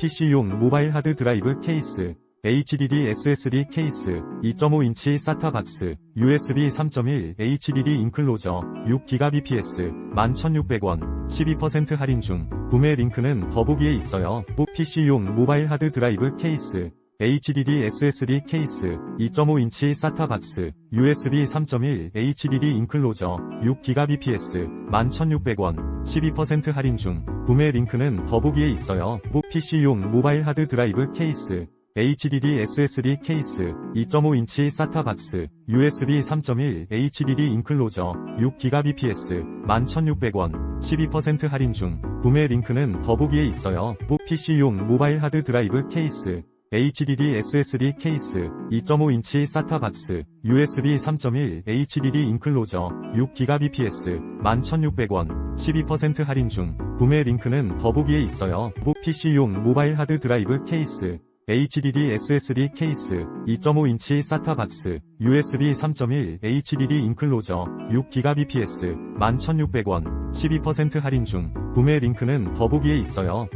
PC용 모바일 하드 드라이브 케이스, HDD SSD 케이스, 2.5인치 SATA 박스, USB 3.1 HDD 인클로저, 6GBps, 11,600원, 12% 할인 중, 구매 링크는 더보기에 있어요. PC용 모바일 하드 드라이브 케이스, HDD SSD 케이스, 2.5인치 SATA 박스, USB 3.1 HDD 인클로저, 6GBps, 11,600원, 12% 할인 중, 구매 링크는 더보기에 있어요. PC용 모바일 하드 드라이브 케이스, HDD SSD 케이스, 2.5인치 SATA 박스, USB 3.1 HDD 인클로저, 6GBps, 11,600원, 12% 할인 중, 구매 링크는 더보기에 있어요. PC용 모바일 하드 드라이브 케이스, HDD SSD 케이스, 2.5인치 SATA 박스, USB 3.1 HDD 인클로저, 6GBps, 11,600원, 12% 할인 중, 구매 링크는 더보기에 있어요. PC용 모바일 하드 드라이브 케이스, HDD SSD 케이스, 2.5인치 SATA 박스, USB 3.1 HDD 인클로저, 6GBps, 11,600원, 12% 할인 중, 구매 링크는 더보기에 있어요.